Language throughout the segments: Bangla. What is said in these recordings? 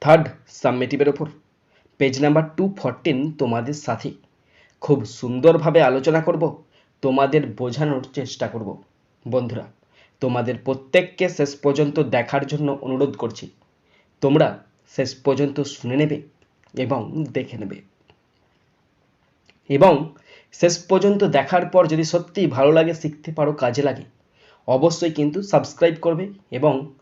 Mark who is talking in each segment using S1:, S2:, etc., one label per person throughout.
S1: থার্ড সাবমেটিভের ওপর পেজ নাম্বার টু ফরটিন তোমাদের সাথে। খুব সুন্দরভাবে আলোচনা করব, তোমাদের বোঝানোর চেষ্টা করব। বন্ধুরা, তোমাদের প্রত্যেককে শেষ পর্যন্ত দেখার জন্য অনুরোধ করছি। তোমরা শেষ পর্যন্ত শুনে নেবে এবং দেখে নেবে। এবং শেষ পর্যন্ত দেখার পর যদি সত্যিই ভালো লাগে, শিখতে পারো, কাজে লাগে, অবশ্যই কিন্তু সাবস্ক্রাইব করবে এবং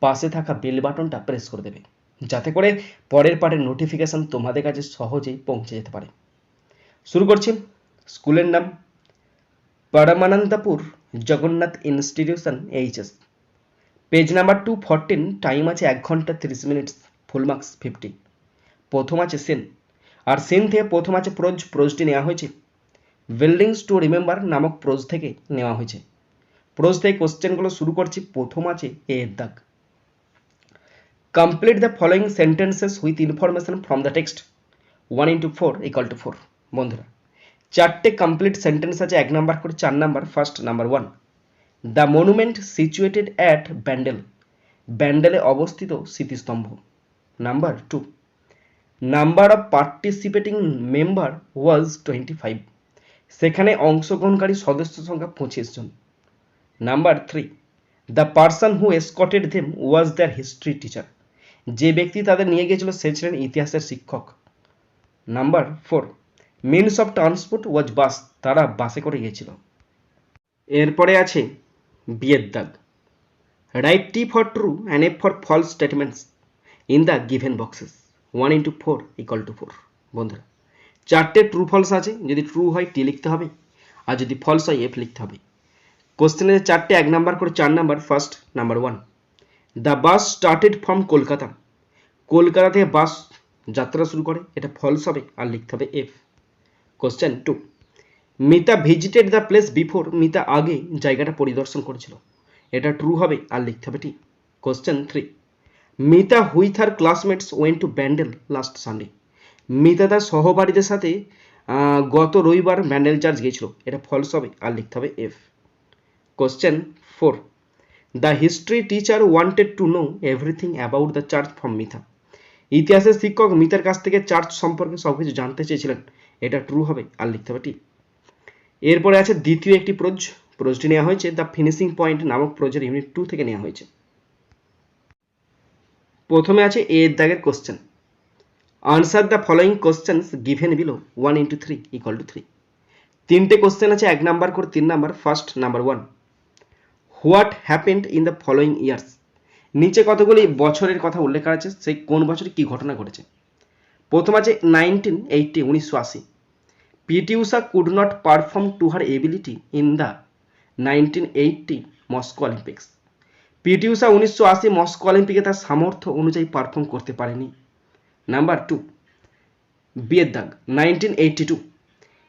S1: পাশে থাকা বেল বাটনটা প্রেস করে দেবে। যাতে করে পরের পার্টের নোটিফিকেশান তোমাদের কাছে সহজেই পৌঁছে যেতে পারে। শুরু করছি। স্কুলের নাম Paramanandapur Jagannath institution HS page number two fourteen time আছে এক ঘণ্টা তিরিশ মিনিট ফুল মার্কস ফিফটি প্রথম আছে সেন। আর সেন থেকে প্রথম আছে প্রোজ প্রোজটি নেওয়া হয়েছে। বিল্ডিংস টু রিমেম্বার নামক প্রোজ থেকে নেওয়া হয়েছে। প্রোজ থেকে কোশ্চেনগুলো শুরু করছি। প্রথম আছে এ এর দাগ। Complete the following sentences with information from the text one into four equal to four বন্ধুরা। চারটে কমপ্লিট সেন্টেন্স আছে, এক নাম্বার করে চার number first number one the monument situated at Bandel ব্যান্ডেলে অবস্থিত স্মৃতিস্তম্ভ। Number two number of participating member was twenty five সেখানে অংশগ্রহণকারী সদস্য সংখ্যা পঁচিশ জন। Number three the person who escorted them was their history teacher যে ব্যক্তি তাদের নিয়ে গিয়েছিল, সে ছিলেন ইতিহাসের শিক্ষক। Number four means of transport was bus তারা বাসে করে গিয়েছিল। এরপরে আছে বিয়ের দাগ। Write T for true and F for false statements in the given boxes one into four equal to four বন্ধুরা, চারটে ট্রু ফলস আছে, যদি ট্রু হয় টি লিখতে হবে, আর যদি ফলস হয় এফ লিখতে হবে। কোশ্চেনের চারটে এক নাম্বার করে চার number first number one the bus started from Kolkata Kolkata থেকে বাস যাত্রা শুরু করে। এটা ফলস হবে আর লিখতে হবে F question two Mita visited the place before Mita আগে জায়গাটা পরিদর্শন করেছিল। এটা ট্রু হবে আর লিখতে হবে T question three Mita with her classmates went to Bandel last Sunday Mita তার সহপাঠীদের সাথে গত রবিবার ব্যান্ডেল চার্চ গিয়েছিল। এটা ফলস হবে আর লিখতে হবে F question four the history teacher wanted to know everything about the church from Mita ইতিহাসের শিক্ষক মিতার কাছ থেকে চার্চ সম্পর্কে সব কিছু জানতে চেয়েছিলেন। এটা ট্রু হবে, আর লিখতে হবে ঠিক। এরপরে আছে দ্বিতীয় একটি প্রোজ প্রোজটি নেওয়া হয়েছে। দ্য ফিনিশিং পয়েন্ট নামক প্রোজের ইউনিট টু থেকে নেওয়া হয়েছে। প্রথমে আছে এ এর দাগের question answer the following questions given below one into three equal to three তিনটে কোশ্চেন আছে, এক নাম্বার করে তিন number first number one what happened in the following years? নিচে কতগুলি বছরের কথা উল্লেখ করা আছে, সেই কোন বছরে কি ঘটনা ঘটেছে? প্রথম আছে নাইনটিন এইটটি উনিশশো আশি। PT Usha could not perform to her ability in the nineteen eighty Moscow Olympics PT Usha উনিশশো আশি মস্কো অলিম্পিকে তার সামর্থ্য অনুযায়ী পারফর্ম করতে পারেনি। নাম্বার টু বিয়ের দাগ nineteen eighty two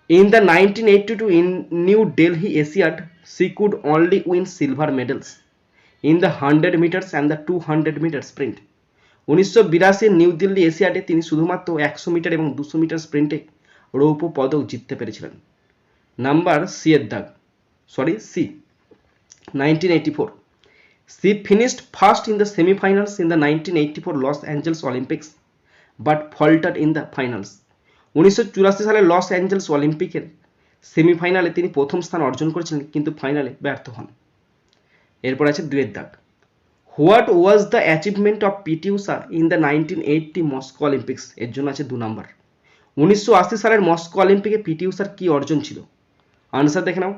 S1: in the nineteen eighty two in New Delhi Asiad could only win silver medals in the hundred metres and the two hundred metre sprint উনিশশো বিরাশির নিউ দিল্লি এশিয়াডে তিনি শুধুমাত্র একশো মিটার এবং দুশো মিটার স্প্রিন্টে রৌপ্য পদক জিততে পেরেছিলেন। নাম্বার সি এর দাগ। Sorry she nineteen eighty four she finished first in the semifinals in the nineteen eighty four Los Angeles Olympics but falter in the finals উনিশশো চুরাশি সালে লস অ্যাঞ্জেলস অলিম্পিকের সেমিফাইনালে তিনি প্রথম স্থান অর্জন করেছিলেন কিন্তু ফাইনালে ব্যর্থ হন। এরপর আছে দুয়ের দাগ। What was the achievement of PT Usha in the nineteen eighty Moscow Olympics? এর জন্য আছে দু নাম্বার। উনিশশো সালের মস্কো অলিম্পিকে পিটি উষার কী অর্জন ছিল? আনসার দেখে নাও।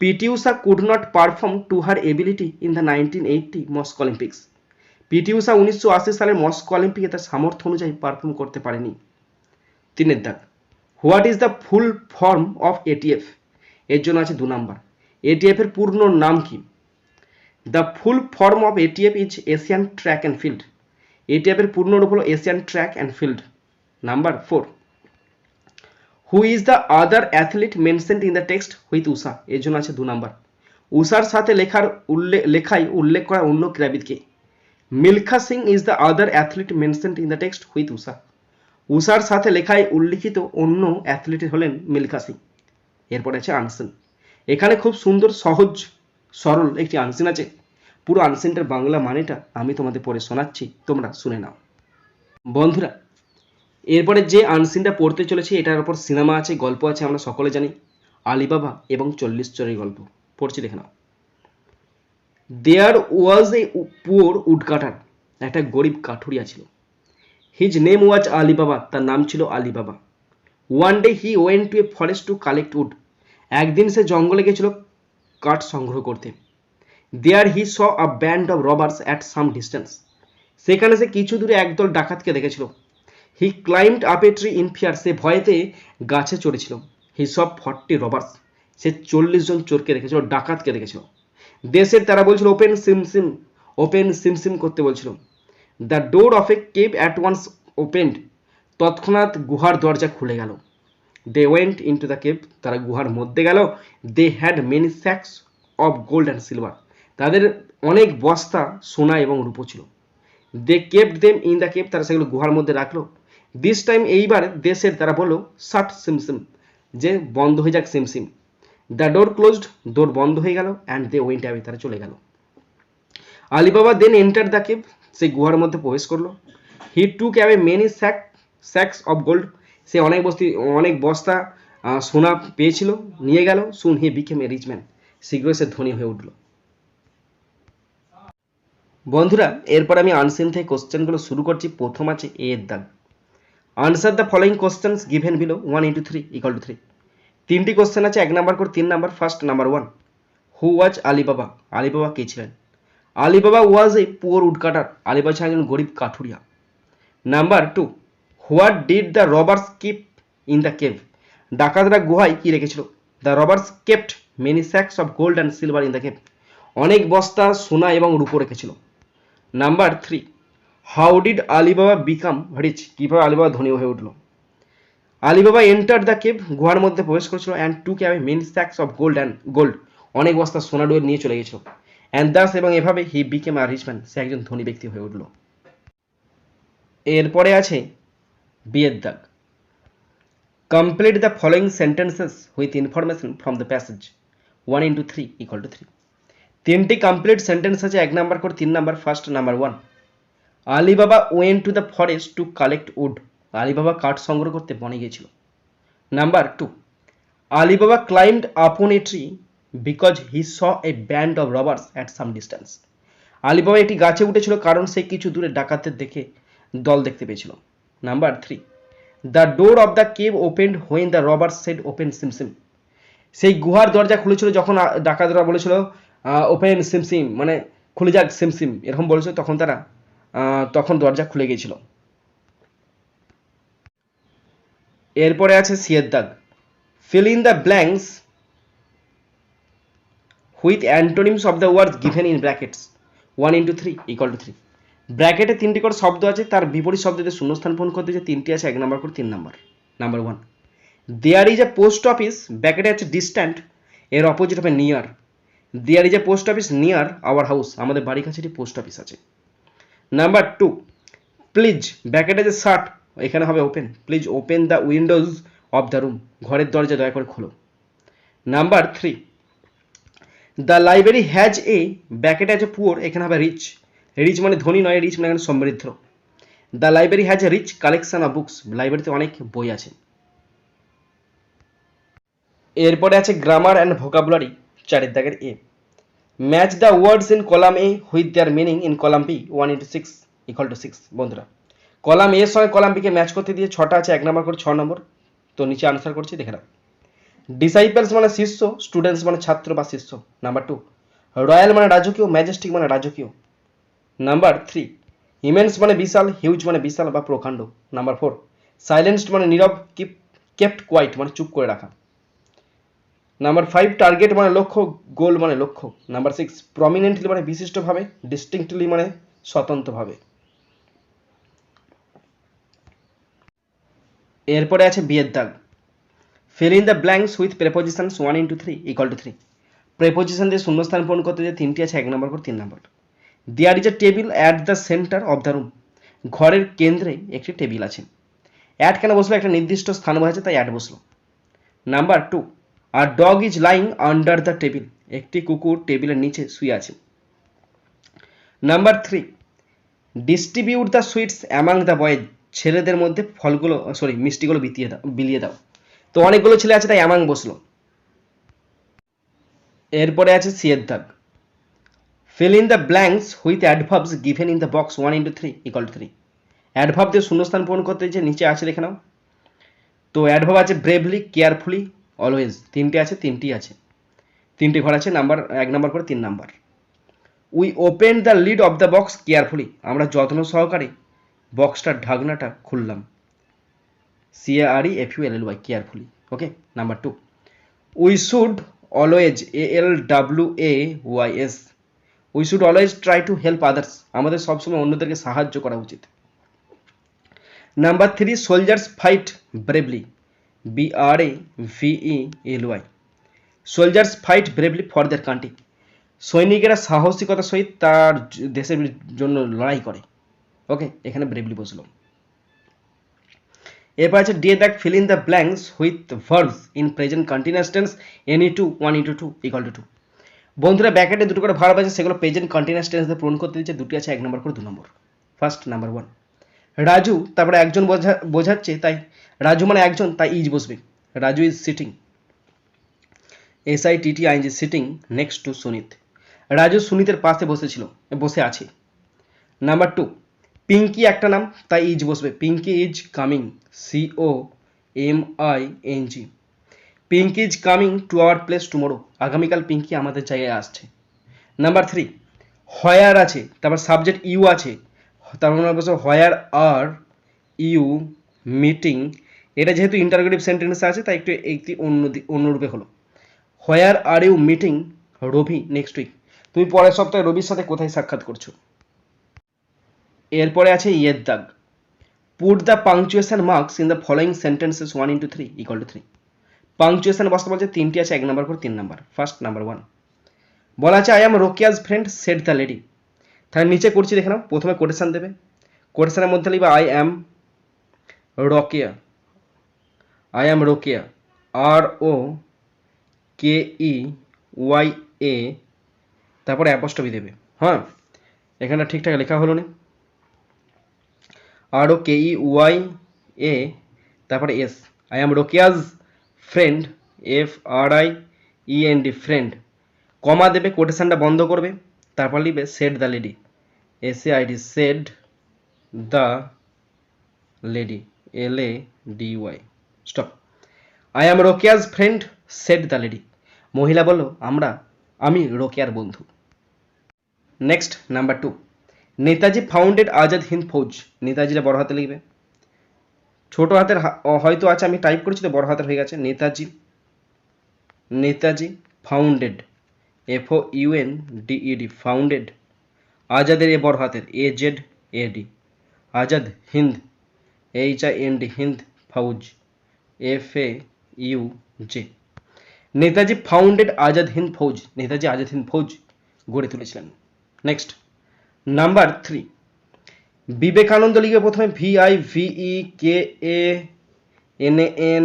S1: PT Usha could not perform to her ability in the nineteen eighty Moscow Olympics. PT Usha উনিশশো আশি সালের মস্কো অলিম্পিকে তার সামর্থ্য অনুযায়ী পারফর্ম করতে পারেনি। তিনের দাগ। What is the full form of ATF এর জন্য আছে দু নাম্বার। এটিএফ এর পূর্ণ নাম কি? The full form of ATF is Asian track and field এটিএফের পূর্ণ রূপ হলো Asian track and field number four. Who is the other athlete mentioned in the text with Usha এর জন্য আছে দু নাম্বার। উষার সাথে লেখার উল্লেখ লেখায় উল্লেখ করা অন্য ক্রীড়াবিদকে। Milkha Singh is the other athlete mentioned in the text with Usha উষার সাথে লেখায় উল্লিখিত অন্য অ্যাথলিট হলেন মিলখা সিং। এরপর আছে আনসেন এখানে খুব সুন্দর, সহজ, সরল একটি আনসিন আছে। পুরো আনসিনটার বাংলা মানেটা আমি তোমাদের পরে শোনাচ্ছি, তোমরা শুনে নাও। বন্ধুরা, এরপরে যে আনসিনটা পড়তে চলেছে, এটার ওপর সিনেমা আছে, গল্প আছে, আমরা সকলে জানি। আলিবাবা এবং চল্লিশ চরের গল্প। পড়ছি দেখে নাও। দেয়ার ওয়াজ এ পুয়ার উডকাটার একটা গরিব কাঠুরিয়া ছিল। হিজ নেম ওয়াজ আলিবাবা তার নাম ছিল Ali Baba one day he went to a forest to collect wood একদিন সে জঙ্গলে গেছিল কাঠ সংগ্রহ করতে। There he saw a band of robbers at some distance সেখানে সে কিছু দূরে একদল ডাকাতকে দেখেছিল। He climbed up a tree in fear সে ভয়েতে গাছে চড়েছিল। হি সব ফর্টি রবার্স সে চল্লিশ জন চোরকে দেখেছিল, ডাকাতকে দেখেছিল। দেশের তারা বলছিল ওপেন সিম সিম ওপেন সিম সিম করতে বলছিল। The door of a cave at once opened তৎক্ষণাৎ গুহার দরজা খুলে গেল। They went into the cave তারা গুহার মধ্যে গেল। They had many sacks of gold and silver তাদের অনেক বস্তা, সোনা এবং রূপো ছিল। They kept them in the cave তারা সেগুলো গুহার মধ্যে রাখল। দিস টাইম এইবার দেশের তারা বলল শাট সিমসিম। যে বন্ধ হয়ে যাক সিমসিম। দ্য ডোর ক্লোজড ডোর বন্ধ হয়ে গেল অ্যান্ড দে ওয়েন্ট অ্যাওয়ে তারা চলে গেল। Ali Baba then enter the cave সেই গুহার মধ্যে প্রবেশ করল। He took away many sack sacks of gold সে অনেক বস্তি, অনেক বস্তা সোনা পেয়েছিল, নিয়ে গেল। Soon he became a rich man শীঘ্রই সে ধনী হয়ে উঠল। বন্ধুরা, এরপর আমি আনসিন থেকে কোশ্চেনগুলো শুরু করছি। প্রথম আছে এ এর দাগ। Answer the following questions given below one into three equal to three তিনটি কোশ্চেন আছে, এক নাম্বার করে তিন number first number one who was Ali Baba Ali Baba কে ছিলেন? Ali Baba was a poor woodcutter Ali Baba ছিলেন একজন গরিব কাঠুরিয়া। Number two what did the robbers keep in the cave ডাকাতরা গুহায় কি রেখেছিল? The robbers kept many sacks of gold and silver in the cave অনেক বস্তা, সোনা এবং রূপো রেখেছিল। Number three how did Ali Baba become rich কীভাবে আলিবাবা ধনী হয়ে উঠল? আলিবাবা এন্টার দ্য কেভ গুহার মধ্যে প্রবেশ করেছিল অ্যান্ড টু ক্যাবে many sacks of gold and gold অনেক বস্তা, সোনা ডুয়ে নিয়ে চলে গেছিল অ্যান্ড দাস এবং এভাবে he became a rich man সে একজন ধনী ব্যক্তি হয়ে উঠল। এরপরে আছে, বিয়ের দাগ। Complete the following sentences with information from the passage one into three equal to three তিনটি কমপ্লিট সেন্টেন্স আছে, এক নাম্বার করে তিন number first number one Ali Baba went to the forest to collect wood Ali Baba কাঠ সংগ্রহ করতে বনে গিয়েছিল। Number two Ali Baba climbed upon a tree because he saw a band of robbers at some distance Ali Baba একটি গাছে উঠেছিল কারণ সে কিছু দূরে ডাকাতদের দেখে দল দেখতে পেয়েছিল। Number three the door of the cave opened when the robbers said open সিমসিম সেই গুহার দরজা খুলেছিল যখন ডাকাতরা বলেছিল ওপেন সিমসিম মানে খুলে যাক সিমসিম এরকম বলেছিল, তখন তারা তখন দরজা খুলে গিয়েছিল। এরপরে আছে সিয়ের দাগ। Fill in the blanks with antonyms of the words given in brackets one into three equal to three ব্র্যাকেটে তিনটি করে শব্দ আছে, তার বিপরীত শব্দতে শূন্যস্থান পূরণ করতে যে তিনটি আছে এক নাম্বার করে তিন number number one there is a post office ব্র্যাকেটে আছে ডিস্ট্যান্ট এর অপোজিট হবে near there is a post office near our house আমাদের বাড়ির কাছে একটি পোস্ট অফিস আছে। নাম্বার টু প্লিজ ব্র্যাকেটে যে শার্ট এখানে হবে open please open the windows of the room ঘরের দরজা দয়া করে খোলো। Number three the library has a ব্র্যাকেটে আছে পুয়ার এখানে হবে রিচ রিচ মানে ধনী নয় রিচ মানে এখানে সমৃদ্ধ। The library has a rich collection of books লাইব্রেরিতে অনেক বই আছে। এরপরে আছে গ্রামার অ্যান্ড ভোকাবুলারি চারের দাগের A match the words in column A with their meaning in column B one into six equal to six বন্ধুরা কলাম এর সঙ্গে কলাম বিকে ম্যাচ করতে দিয়ে ছটা আছে, এক নম্বর করে ছ নম্বর তো নিচে আনসার করছি, দেখে নাও। ডিসাইপেলস মানে শিষ্য স্টুডেন্টস মানে ছাত্র বা শিষ্য। নাম্বার টু রয়্যাল মানে রাজকীয় ম্যাজেস্টিক মানে রাজকীয়। নাম্বার থ্রি ইমেন্স মানে বিশাল হিউজ মানে বিশাল বা প্রকাণ্ড। নাম্বার ফোর সাইলেন্সড মানে নীরব কিপ কেপ্ট কোয়াইট মানে চুপ করে রাখা। নাম্বার ফাইভ টার্গেট মানে লক্ষ্য গোল মানে লক্ষ্য। নাম্বার সিক্স প্রমিনেন্টলি মানে বিশিষ্টভাবে ডিস্টিংক্টলি মানে স্বতন্ত্রভাবে। এরপরে আছে বিয়ের দাগ। Fill in the blanks with prepositions one into three equal to three preposition দিয়ে শূন্যস্থান পূরণ করতে যে তিনটি আছে, এক নম্বর করে তিন নম্বর। There is a table at the centre of the room ঘরের কেন্দ্রে একটি টেবিল আছে। অ্যাড কেন বসল? একটা নির্দিষ্ট স্থান বোঝাচ্ছে তাই অ্যাড বসল। Number two a dog is lying under the table একটি কুকুর টেবিলের নিচে শুয়ে আছে। Number three distribute the sweets among the boys ছেলেদের মধ্যে ফলগুলো সরি মিষ্টিগুলো বিতিয়ে দাও, বিলিয়ে দাও। তো অনেকগুলো ছেলে আছে, তাই অ্যামাং বসল। এরপরে আছে সিয়ের দাগ। Fill in the blanks with adverbs given in the box one into three equal three adverb দিয়ে শূন্যস্থান পূরণ করতে যে নিচে আছে দেখে নাও। তো অ্যাডভার্ব আছে ব্রেভলি কেয়ারফুলি অলওয়েজ তিনটে আছে, তিনটি আছে। তিনটি ঘর আছে নাম্বার এক নাম্বার করে তিন number we open the lid of the box carefully আমরা যত্ন সহকারে বক্সটার ঢাকনাটা খুললাম। C R E F U L L Y carefully okay number two we should always A L W A Y S we should always try to help others আমাদের সবসময় অন্যদেরকে সাহায্য করা উচিত। Number three soldiers fight bravely B R A V E L Y soldiers fight bravely for their country সৈনিকেরা সাহসিকতার সহিত তার দেশের জন্য লড়াই করে। ওকে এখানে ব্রেভলি বসল। এরপর আছে ডে দ্যাক fill in the blanks with verbs in present continuous tense any two one into two equal to two বন্ধুরা ব্যাকেটে দুটো করে ভার্ব আছে, সেগুলো প্রেজেন্ট কন্টিনিউয়াস টেন্স দিয়ে পূরণ করতে দিচ্ছে, দুটি আছে, এক নম্বর করে দু নম্বর। ফার্স্ট নাম্বার ওয়ান রাজু, তারপরে একজন বোঝা, বোঝাচ্ছে, তাই, রাজু মানে একজন, তাই ইজ বসবে। Raju is sitting S I T T I G sitting next to Sunit Raju সুনিতের পাশে বসেছিল, বসে আছে। নাম্বার টু পিঙ্কি একটা নাম, তাই ইজ বসবে। Pinky is coming C O M I N G Pinky is coming to our place tomorrow আগামীকাল পিঙ্কি আমাদের জায়গায় আসছে। নাম্বার থ্রি হয়ার আছে, তারপর সাবজেক্ট ইউ আছে। আমরা বলছো হয়ার আর ইউ মিটিং এটা যেহেতু ইন্টারগ্রেটিভ সেন্টেন্সে আছে, তাই একটু একটি অন্য দি- অন্য রূপে হলো। Where are you meeting Ravi next week তুমি পরের সপ্তাহে রবির সাথে কোথায় সাক্ষাৎ করছ? এরপরে আছে ইয়ের দাগ। Put the punctuation marks in the following sentences one into three equal to three punctuation বসতে বলছে তিনটি আছে, এক নাম্বার করে তিন নাম্বার ফার্স্ট নাম্বার ওয়ান বলা আছে I am Rokeya's friend said the lady তাহলে নিচে করছি, দেখে নাও, প্রথমে কোটেশান দেবে। কোটেশনের মধ্যে লিখবে I am Rokeya I am Rokeya R O K E Y A তারপরে অ্যাপস্টপি দেবে। হ্যাঁ এখানে ঠিকঠাক লেখা হলো না। আর O K E Y A, তারপরে S. I am Rokeya's friend F R I E N D friend comma দেবে কোটেশনটা বন্ধ করবে, তারপর লিখবে said the lady S A I D said the lady L A D Y stop I am Rokeya's friend said the lady মহিলা বলল, আমরা, আমি রোকেয়ার বন্ধু। Next number two Netaji founded Azad Hind Fauj. নেতাজিরা বড় হাতে লিখবে। ছোট হাতের হয়তো আছে, আমি টাইপ করেছি তো বড় হাতের হয়ে গেছে। Netaji Netaji founded F O UN DED founded আজাদের এ বড় হাতের A Z A D Azad Hind H I N D Hind Fauj F A U J Netaji founded Azad Hind Fauj, Netaji Azad Hind Fauj গড়ে তুলেছিলেন। নেক্সট নাম্বার থ্রি বিবেকানন্দ লিখবে প্রথমে V I V E K A N N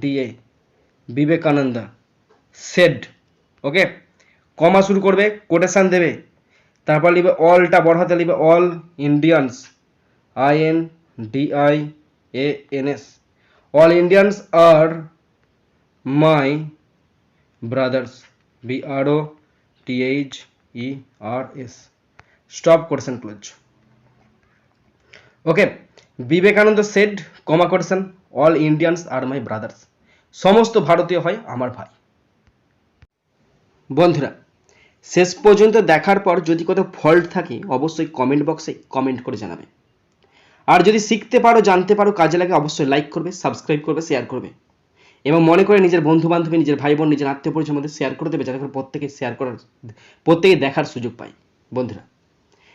S1: D A Vivekananda said okay comma শুরু করবে কোটেশান দেবে, তারপর লিখবে অলটা বড় হাতে লিখবে all Indians I N D I A N S all Indians are my brothers B R O T H E R S stop quotation close okay Vivekananda said comma quotation all Indians are my brothers সমস্ত ভারতীয় হয় আমার ভাই বন্ধুরা শেষ পর্যন্ত দেখার পর যদি কোথাও ফল্ট থাকে, অবশ্যই কমেন্ট বক্সে কমেন্ট করে জানাবে। আর যদি শিখতে পারো, জানতে পারো, কাজে লাগে, অবশ্যই লাইক করবে সাবস্ক্রাইব করবে শেয়ার করবে। এবং মনে করে নিজের বন্ধু বান্ধবী নিজের ভাই বোন নিজের আত্মীয় পরিচয়ের মধ্যে শেয়ার করে দেবে, যাতে করে প্রত্যেকে শেয়ার করার, প্রত্যেকে দেখার সুযোগ পায়। বন্ধুরা